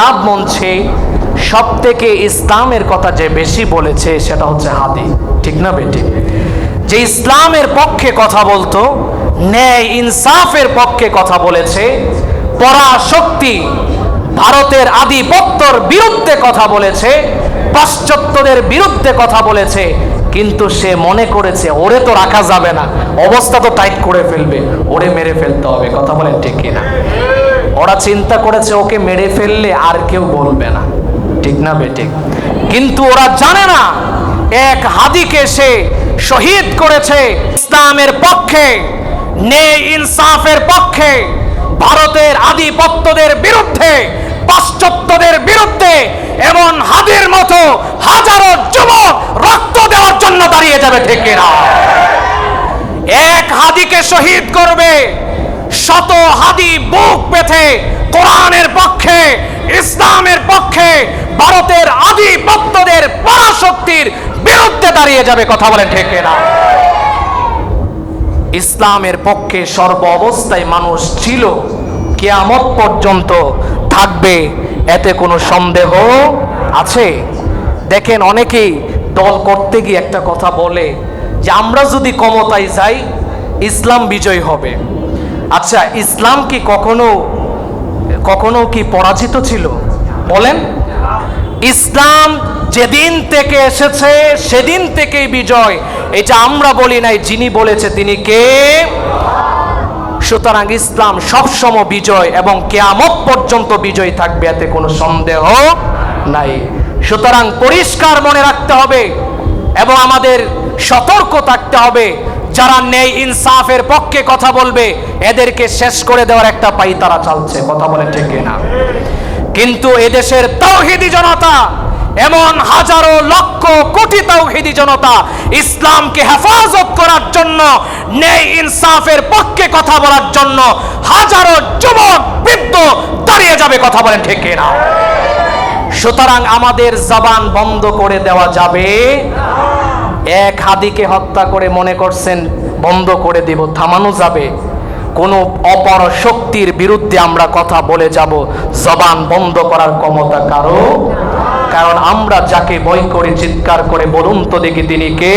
লাভ মঞ্চে সব থেকে ইসলামের কথা যে বেশি বলেছে সেটা হচ্ছে হাদি ঠিক না বেটি? যে ইসলামের পক্ষে কথা বলতো, ন্যায় ইনসাফের পক্ষে কথা বলেছে, পরাশক্তি ভারতের আধিপত্যর বিরুদ্ধে কথা বলেছে, পাশ্চাত্যদের বিরুদ্ধে কথা বলেছে, কিন্তু সে মনে করেছে, ওরে তো রাখা যাবে না, অবস্থা তো টাইট করে ফেলবে, ওরে মেরে ফেলতে হবে। কথা বলেন ঠিক কিনা? ওরা চিন্তা করেছে, ওকে মেরে ফেললে আর কেউ বলবে না। ঠিক না বেঠিক? কিন্তু ওরা জানে না, এক হাদিকে সে শহীদ করেছে ইসলামের পক্ষে নে ইনসাফের পক্ষে, ভারতের আধিপত্যদের বিরুদ্ধে, পাশ্চাত্যদের বিরুদ্ধে, এমন হাদির মতো হাজারো যুবক রক্ত দেওয়ার জন্য দাঁড়িয়ে যাবে, ঠিক কিনা? এক হাদিকে শহীদ করবে শত হাদি বুক পেতে কোরআনের পক্ষে, ইসলামের পক্ষে, ভারতের আধিপত্যদের পরাশক্তির বিরুদ্ধে দাঁড়িয়ে যাবে, কথা বলেন ঠিক না ইসলামের পক্ষে সর্ব অবস্থায় মানুষ ছিল, কেয়ামত পর্যন্ত থাকবে, এতে কোনো সন্দেহ আছে? দেখেন অনেকেই দল করতে গিয়ে একটা কথা বলে যে, আমরা যদি ক্ষমতায় যাই, ইসলাম বিজয় হবে। আচ্ছা ইসলাম কি কখনো কখনো কি পরাজিত ছিল? বলেন। ইসলাম যেদিন থেকে এসেছে, সেদিন থেকেই বিজয়। এটা আমরা বলি নাই, যিনি বলেছে তিনি কে? সুতরাং ইসলাম সবসময় বিজয় এবং কেয়ামত পর্যন্ত বিজয় থাকবে, এতে কোনো সন্দেহ নাই। সুতরাং পরিষ্কার মনে রাখতে হবে এবং আমাদের সতর্ক থাকতে হবে। যারা নেই ইনসাফের পক্ষে কথা বলবে, এদেরকে শেষ করে দেওয়ার একটা পাই তারা চালছে। কথা বলে ঠিক না কিন্তু এদেশের তৌহিদি জনতা, এমন হাজারো লক্ষ কোটি তৌহিদি জনতা ইসলামকে হেফাজত করার জন্য, নেই ইনসাফের পক্ষে কথা বলার জন্য হাজারো যুবক, বৃদ্ধ দাঁড়িয়ে যাবে, কথা বলেন ঠিক না সুতরাং আমাদের জবান বন্ধ করে দেওয়া যাবে। এক হাদিকে হত্যা করে মনে করছেন, বন্ধ করে দেব, থামানো যাবে। কোনো অপর শক্তির বিরুদ্ধে আমরা কথা বলে যাব, জবান বন্ধ করার ক্ষমতা কারও? কারণ আমরা যাকে বই করে, চিৎকার করে, বলুন তো দেখি তিনি কে?